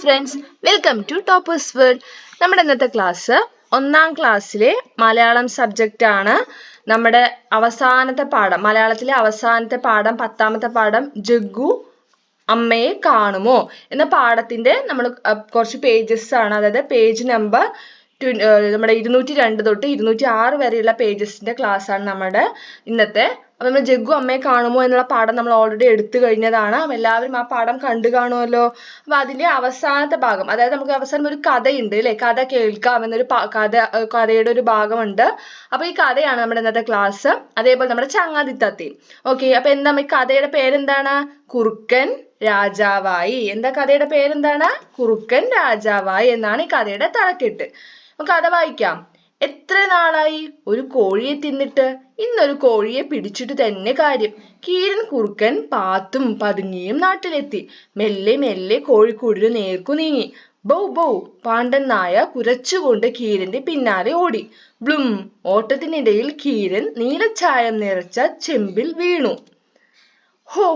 Friends welcome to Toppers World നമ്മുടെ ഇന്നത്തെ class ഒന്നാം ക്ലാസ്സിലെ മലയാളം സബ്ജക്റ്റ് ആണ് നമ്മുടെ അവസാനത്തെ പാഠം. മലയാളത്തിലെ അവസാനത്തെ പാഠം പത്താമത്തെ പാഠം ജഗ്ഗു അമ്മയെ കാണുമോ? എന്ന പാഠത്തിന്റെ നമ്മൾ കുറച്ച് പേജസ് ആണ്. അതായത് പേജ് നമ്പർ നമ്മുടെ ഇരുന്നൂറ്റി രണ്ട് തൊട്ട് ഇരുന്നൂറ്റി ആറ് വരെയുള്ള പേജസിന്റെ ക്ലാസ് ആണ് നമ്മുടെ ഇന്നത്തെ. അപ്പൊ നമ്മൾ ജഗ്ഗു അമ്മയെ കാണുമോ എന്നുള്ള പാഠം നമ്മൾ ഓൾറെഡി എടുത്തു കഴിഞ്ഞതാണ്. അപ്പൊ എല്ലാവരും ആ പാഠം കണ്ടു കാണുമല്ലോ. അപ്പൊ അതിന്റെ അവസാനത്തെ ഭാഗം അതായത് നമുക്ക് അവസാനം ഒരു കഥയുണ്ട് അല്ലെ? കഥ കേൾക്കാം എന്നൊരു കഥ കഥയുടെ ഒരു ഭാഗമുണ്ട്. അപ്പൊ ഈ കഥയാണ് നമ്മുടെ ഇന്നത്തെ ക്ലാസ് അതേപോലെ നമ്മുടെ ചങ്ങാതിത്തത്തി. ഓക്കെ അപ്പൊ എന്താ ഈ കഥയുടെ പേരെന്താണ്? കുറുക്കൻ രാജാവായി. എന്താ കഥയുടെ പേരെന്താണ്? കുറുക്കൻ രാജാവായി എന്നാണ് ഈ കഥയുടെ തലക്കെട്ട്. അപ്പൊ കഥ വായിക്കാം. എത്ര നാളായി ഒരു കോഴിയെ തിന്നിട്ട്? ഇന്നൊരു കോഴിയെ പിടിച്ചിട്ട് തന്നെ കാര്യം. കീരൻ കുറുക്കൻ പാത്തും പതുങ്ങിയും നാട്ടിലെത്തി. മെല്ലെ മെല്ലെ കോഴിക്കൂടിനു നേർക്കു നീങ്ങി. ബൗ ബൗ പാണ്ഡൻ നായ കുരച്ചുകൊണ്ട് കീരന്റെ പിന്നാലെ ഓടി. ബ്ലും ഓട്ടത്തിനിടയിൽ കീരൻ നീലച്ചായം നിറച്ച ചെമ്പിൽ വീണു. ഹോ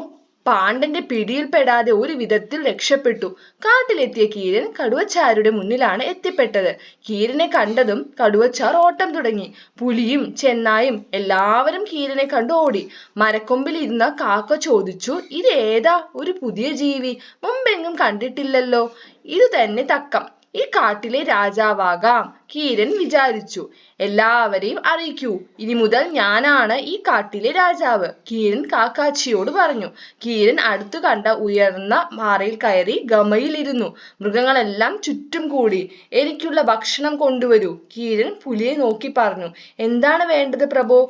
പാണ്ഡന്റെ പിടിയിൽപ്പെടാതെ ഒരു വിധത്തിൽ രക്ഷപ്പെട്ടു. കാട്ടിലെത്തിയ കീരൻ കടുവച്ചാരുടെ മുന്നിലാണ് എത്തിപ്പെട്ടത്. കീരനെ കണ്ടതും കടുവച്ചാർ ഓട്ടം തുടങ്ങി. പുലിയും ചെന്നായും എല്ലാവരും കീരനെ കണ്ടു ഓടി. മരക്കൊമ്പിൽ ഇരുന്ന കാക്ക ചോദിച്ചു ഇത് ഏതാ ഒരു പുതിയ ജീവി? മുമ്പെങ്ങും കണ്ടിട്ടില്ലല്ലോ. ഇത് തന്നെ തക്കം. ഈ കാട്ടിലെ രാജാവാകാം കീരൻ വിചാരിച്ചു. എല്ലാവരെയും അറിയിക്കൂ. ഇനി മുതൽ ഞാനാണ് ഈ കാട്ടിലെ രാജാവ് കീരൻ കാക്കാച്ചിയോട് പറഞ്ഞു. കീരൻ അടുത്തു കണ്ട ഉയർന്ന പാറയിൽ കയറി ഗമയിലിരുന്നു. മൃഗങ്ങളെല്ലാം ചുറ്റും കൂടി. എനിക്കുള്ള ഭക്ഷണം കൊണ്ടുവരൂ കീരൻ പുലിയെ നോക്കി പറഞ്ഞു. എന്താണ് വേണ്ടത് പ്രഭോ?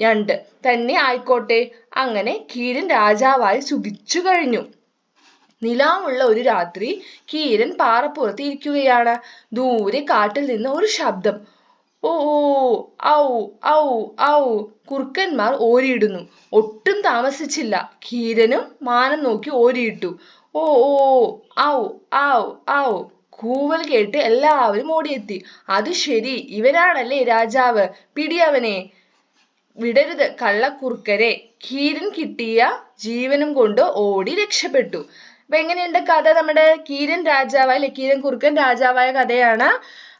രണ്ട്. തന്നെ ആയിക്കോട്ടെ. അങ്ങനെ കീരൻ രാജാവായി സുഖിച്ചു കഴിഞ്ഞു. നിലാവുള്ള ഒരു രാത്രി കീരൻ പാറപ്പുറത്ത് ഇരിക്കുകയാണ്. ദൂരെ കാട്ടിൽ നിന്ന് ഒരു ശബ്ദം. ഓ ഔ ഔ ഔ കുറുക്കന്മാർ ഓരിയിടുന്നു. ഒട്ടും താമസിച്ചില്ല. കീരനും മാനം നോക്കി ഓരിയിട്ടു. ഓ ഓ ഔ ഔ ഔ കൂവൽ കേട്ട് എല്ലാവരും ഓടിയെത്തി. അത് ശരി ഇവരാണല്ലേ രാജാവ്. പിടിയവനെ. വിടരുത് കള്ളക്കുറുക്കരെ. കീരൻ കിട്ടിയ ജീവനും കൊണ്ട് ഓടി രക്ഷപ്പെട്ടു. അപ്പൊ എങ്ങനെയുണ്ട് കഥ? നമ്മുടെ കീരൻ രാജാവായ അല്ലെ കീരൻ കുറുക്കൻ രാജാവായ കഥയാണ്.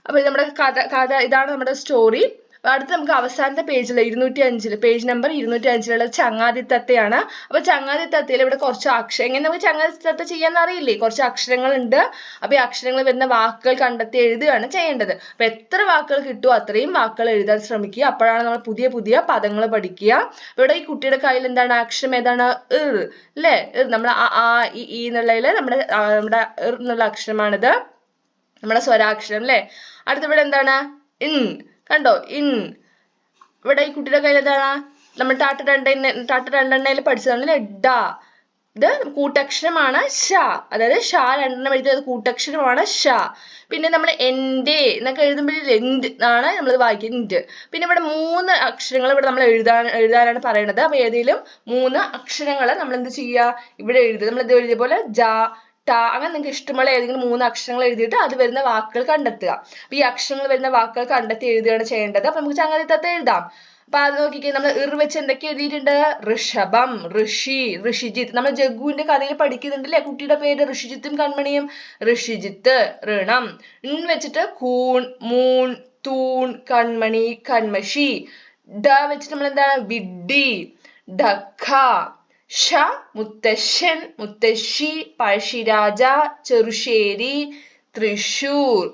അപ്പൊ നമ്മുടെ കഥ കഥ ഇതാണ് നമ്മുടെ സ്റ്റോറി അടുത്ത നമുക്ക് അവസാനത്തെ പേജിൽ ഇരുന്നൂറ്റി അഞ്ചിൽ പേജ് നമ്പർ ഇരുന്നൂറ്റി അഞ്ചിലുള്ള ചങ്ങാതിത്തത്തയാണ്. അപ്പൊ ചങ്ങാതിത്തത്തയിൽ ഇവിടെ കുറച്ച് അക്ഷരം എങ്ങനെ നമുക്ക് ചങ്ങാതിത്തത്ത ചെയ്യാന്ന് അറിയില്ലേ കുറച്ച് അക്ഷരങ്ങൾ ഉണ്ട് അപ്പൊ ഈ അക്ഷരങ്ങൾ വരുന്ന വാക്കുകൾ കണ്ടെത്തി എഴുതുകയാണ് ചെയ്യേണ്ടത്. അപ്പൊ എത്ര വാക്കുകൾ കിട്ടുമോ അത്രയും വാക്കുകൾ എഴുതാൻ ശ്രമിക്കുക. അപ്പോഴാണ് നമ്മൾ പുതിയ പുതിയ പദങ്ങൾ പഠിക്കുക. ഇവിടെ ഈ കുട്ടിയുടെ കയ്യിൽ എന്താണ്? അക്ഷരം ഏതാണ്? ഇർ അല്ലേ നമ്മൾ ആ ഇ എന്നുള്ളതിൽ നമ്മുടെ നമ്മുടെ ഇർ എന്നുള്ള അക്ഷരമാണിത്. നമ്മുടെ സ്വരാക്ഷരം അല്ലേ അടുത്തിവിടെ എന്താണ്? ഇൻ. കണ്ടോ? ഇൻ. ഇവിടെ ഈ കുട്ടിയുടെ കയ്യിൽ എന്താണ്? നമ്മൾ ടാട്ട രണ്ടെണ്ണ ടാട്ട രണ്ടെണ്ണയിൽ പഠിച്ചതാണ് ഡ. ഇത് കൂട്ടക്ഷരമാണ് ഷ അതായത് ഷ രണ്ടെണ്ണം എഴുതിയത് കൂട്ടക്ഷരമാണ് ഷ പിന്നെ നമ്മൾ എന്റെ എന്നൊക്കെ എഴുതുമ്പോൾ എന്ത് ആണ് നമ്മൾ വായിക്കുന്നത്? പിന്നെ ഇവിടെ മൂന്ന് അക്ഷരങ്ങൾ ഇവിടെ നമ്മൾ എഴുതാൻ എഴുതാനാണ് പറയുന്നത് അപ്പൊ ഏതെങ്കിലും മൂന്ന് അക്ഷരങ്ങൾ നമ്മൾ എന്ത് ചെയ്യുക? ഇവിടെ എഴുതുക. നമ്മൾ ഇത് എഴുതിയ പോലെ ജ ട അങ്ങനെ നിങ്ങൾക്ക് ഇഷ്ടമുള്ള ഏതെങ്കിലും മൂന്ന് അക്ഷരങ്ങൾ എഴുതിയിട്ട് അത് വരുന്ന വാക്കുകൾ കണ്ടെത്തുക. അപ്പൊ ഈ അക്ഷരങ്ങൾ വരുന്ന വാക്കുകൾ കണ്ടെത്തി എഴുതുകയാണ് ചെയ്യേണ്ടത്. അപ്പൊ നമുക്ക് ചങ്ങാതിത്തത്തെ എഴുതാം. അപ്പൊ അത് നോക്കിക്കേ നമ്മൾ ഇർ വെച്ച് എന്തൊക്കെ എഴുതിയിട്ടുണ്ട്? ഋഷഭം ഋഷി ഋഷിജിത്ത്. നമ്മൾ ജഗുവിന്റെ കഥയിൽ പഠിക്കുന്നുണ്ടല്ലേ? കുട്ടിയുടെ പേര് ഋഷിജിത്തും കൺമണിയും. ഋഷിജിത്ത് ഋണം. ഇൻ വെച്ചിട്ട് കൂൺ മൂൺ തൂൺ കൺമണി കൺമഷി. ഡ വെച്ചിട്ട് നമ്മൾ എന്താണ് വിഡ്ഢി ഡഖ ഷ മുത്തശ്ശൻ മുത്തശ്ശി പഴശ്ശിരാജ ചെറുശ്ശേരി തൃശൂർ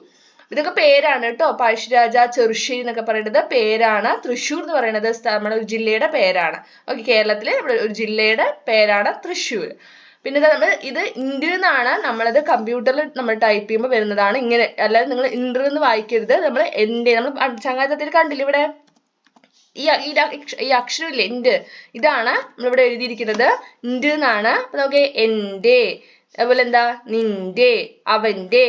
ഇതൊക്കെ പേരാണ് കേട്ടോ. പഴശ്ശിരാജ ചെറുശ്ശേരി എന്നൊക്കെ പറയുന്നത് പേരാണ്. തൃശൂർ എന്ന് പറയുന്നത് നമ്മുടെ ഒരു ജില്ലയുടെ പേരാണ്. ഓക്കെ കേരളത്തിലെ നമ്മുടെ ഒരു ജില്ലയുടെ പേരാണ് തൃശൂർ പിന്നെ നമ്മൾ ഇത് ഇന്റർ എന്നാണ് നമ്മളത് കമ്പ്യൂട്ടറിൽ നമ്മൾ ടൈപ്പ് ചെയ്യുമ്പോൾ വരുന്നതാണ്. ഇങ്ങനെ അല്ലാതെ നിങ്ങൾ ഇന്റർ എന്ന് വായിക്കരുത്. നമ്മൾ എന്റെ നമ്മൾ ചങ്ങാത്തത്തിൽ കണ്ടില്ല ഇവിടെ? ഈ ഈ അക്ഷരം ഇല്ലേ എന്റെ ഇതാണ് നമ്മളിവിടെ എഴുതിയിരിക്കുന്നത്. ഇൻഡ് എന്നാണ് അപ്പൊ നമുക്ക് എന്റെ അതുപോലെ എന്താ? നിന്റെ അവന്റെ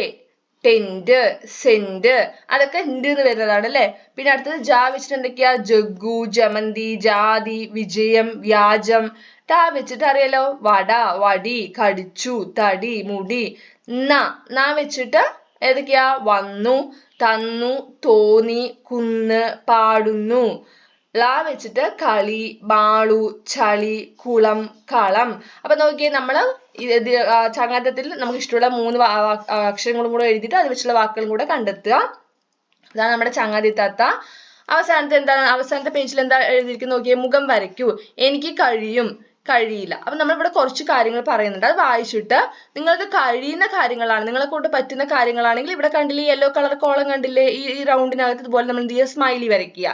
ടെന്റ് സെന്റ് അതൊക്കെ ഇൻഡ് എന്ന് വരുന്നതാണ് അല്ലെ? പിന്നെ അടുത്തത് ജാ വെച്ചിട്ട് എന്തൊക്കെയാ? ജഗ്ഗു ജമന്തി ജാതി വിജയം വ്യാജം. ടാ വെച്ചിട്ട് അറിയാലോ? വട വടി കടിച്ചു തടി മുടി. ന ന വെച്ചിട്ട് ഏതൊക്കെയാ? വന്നു തന്നു തോന്നി കുന്ന് പാടുന്നു. ള വെച്ചിട്ട് കളി ബാളു ചളി കുളം കളം. അപ്പൊ നോക്കിയേ ആ ചങ്ങാത്തത്തിൽ നമുക്ക് ഇഷ്ടമുള്ള മൂന്ന് അക്ഷരങ്ങളും കൂടെ എഴുതിയിട്ട് അത് വെച്ചുള്ള വാക്കുകളും കൂടെ കണ്ടെത്തുക. അതാണ് നമ്മുടെ ചങ്ങാതി താത്ത. അവസാനത്തെ എന്താണ്? അവസാനത്തെ പേജിൽ എന്താ എഴുതിയിരിക്കുന്നത്? നോക്കിയേ മുഖം വരയ്ക്കൂ. എനിക്ക് കഴിയും. കഴിയില്ല. അപ്പൊ നമ്മളിവിടെ കുറച്ച് കാര്യങ്ങൾ പറയുന്നുണ്ട്. അത് വായിച്ചിട്ട് നിങ്ങൾക്ക് കഴിയുന്ന കാര്യങ്ങളാണ് നിങ്ങളെ കൊണ്ട് പറ്റുന്ന കാര്യങ്ങളാണെങ്കിൽ ഇവിടെ കണ്ടില്ലേ യെല്ലോ കളർ കോളം കണ്ടില്ലേ? ഈ ഈ റൗണ്ടിനകത്ത് ഇതുപോലെ നമ്മൾ എന്ത് സ്മൈലി വരയ്ക്കുക.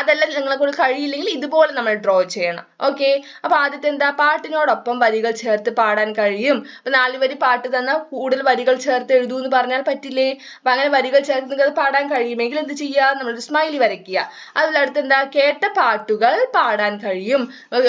അതല്ല നിങ്ങളെ കൊണ്ട് കഴിയില്ലെങ്കിൽ ഇതുപോലെ നമ്മൾ ഡ്രോ ചെയ്യണം. ഓക്കെ അപ്പൊ ആദ്യത്തെ എന്താ? പാട്ടിനോടൊപ്പം വരികൾ ചേർത്ത് പാടാൻ കഴിയും. അപ്പൊ നാല് വരി പാട്ട് തന്നാൽ കൂടുതൽ വരികൾ ചേർത്ത് എഴുതൂ എന്ന് പറഞ്ഞാൽ പറ്റില്ലേ? അപ്പൊ അങ്ങനെ വരികൾ ചേർത്ത് നിങ്ങൾക്ക് പാടാൻ കഴിയുമെങ്കിൽ എന്ത് ചെയ്യുക? നമ്മളൊരു സ്മൈലി വരയ്ക്കുക. അതിലടുത്ത് എന്താ? കേട്ട പാട്ടുകൾ പാടാൻ കഴിയും.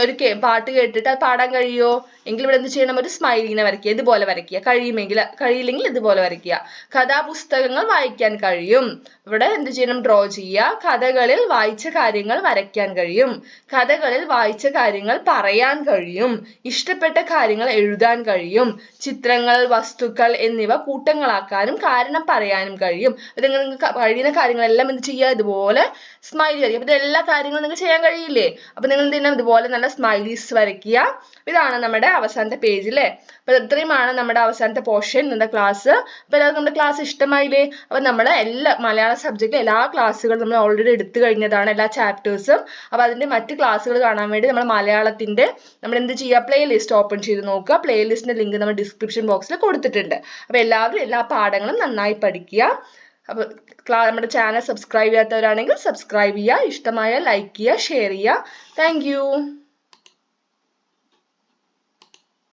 ഒരു പാട്ട് കേട്ടിട്ട് പാടാൻ കഴിയുമോ എങ്കിൽ ഇവിടെ എന്ത് ചെയ്യണം? ഒരു സ്മൈലിനെ വരയ്ക്കുക. ഇതുപോലെ വരയ്ക്കുക. കഴിയുമെങ്കിൽ കഴിയില്ലെങ്കിൽ ഇതുപോലെ വരയ്ക്കുക. കഥാപുസ്തകങ്ങൾ വായിക്കാൻ കഴിയും. ഇവിടെ എന്ത് ചെയ്യണം? ഡ്രോ ചെയ്യുക. കഥകളിൽ വായിച്ച കാര്യങ്ങൾ വരയ്ക്കാൻ കഴിയും. കഥകളിൽ വായിച്ച കാര്യങ്ങൾ പറയാൻ കഴിയും. ഇഷ്ടപ്പെട്ട കാര്യങ്ങൾ എഴുതാൻ കഴിയും. ചിത്രങ്ങൾ വസ്തുക്കൾ എന്നിവ കൂട്ടങ്ങളാക്കാനും കാരണം പറയാനും കഴിയും. ഇത് നിങ്ങൾക്ക് കഴിയുന്ന കാര്യങ്ങളെല്ലാം എന്ത് ചെയ്യുക? ഇതുപോലെ സ്മൈലി വരയ്ക്കുക. അപ്പൊ ഇതെല്ലാ കാര്യങ്ങളും നിങ്ങൾക്ക് ചെയ്യാൻ കഴിയില്ലേ? അപ്പൊ നിങ്ങൾ എന്ത് ചെയ്യണം? ഇതുപോലെ നല്ല സ്മൈലീസ് വരയ്ക്കുക. ഇതാണ് നമ്മുടെ അവസാനത്തെ പേജ് അല്ലേ അപ്പൊ ഇത്രയുമാണ് നമ്മുടെ അവസാനത്തെ പോർഷൻ ഇന്നത്തെ ക്ലാസ് അപ്പൊ എല്ലാവർക്കും നമ്മുടെ ക്ലാസ് ഇഷ്ടമായില്ലേ? അപ്പൊ നമ്മുടെ എല്ലാ മലയാള സബ്ജക്റ്റിലെ എല്ലാ ക്ലാസ്സുകളും നമ്മൾ ഓൾറെഡി എടുത്തു കഴിഞ്ഞതാണ് എല്ലാ ചാപ്റ്റേഴ്സും അപ്പൊ അതിന്റെ മറ്റ് ക്ലാസ്സുകൾ കാണാൻ വേണ്ടി നമ്മൾ മലയാളത്തിന്റെ നമ്മൾ എന്ത് ചെയ്യുക? പ്ലേ ലിസ്റ്റ് ഓപ്പൺ ചെയ്ത് നോക്കുക. പ്ലേ ലിസ്റ്റിന്റെ ലിങ്ക് നമ്മൾ ഡിസ്ക്രിപ്ഷൻ ബോക്സിൽ കൊടുത്തിട്ടുണ്ട്. അപ്പൊ എല്ലാവരും എല്ലാ പാഠങ്ങളും നന്നായി പഠിക്കുക. അപ്പൊ ക്ലാ- നമ്മുടെ ചാനൽ സബ്സ്ക്രൈബ് ചെയ്യാത്തവരാണെങ്കിൽ സബ്സ്ക്രൈബ് ചെയ്യുക. ഇഷ്ടമായ ലൈക്ക് ചെയ്യുക ഷെയർ ചെയ്യുക. താങ്ക്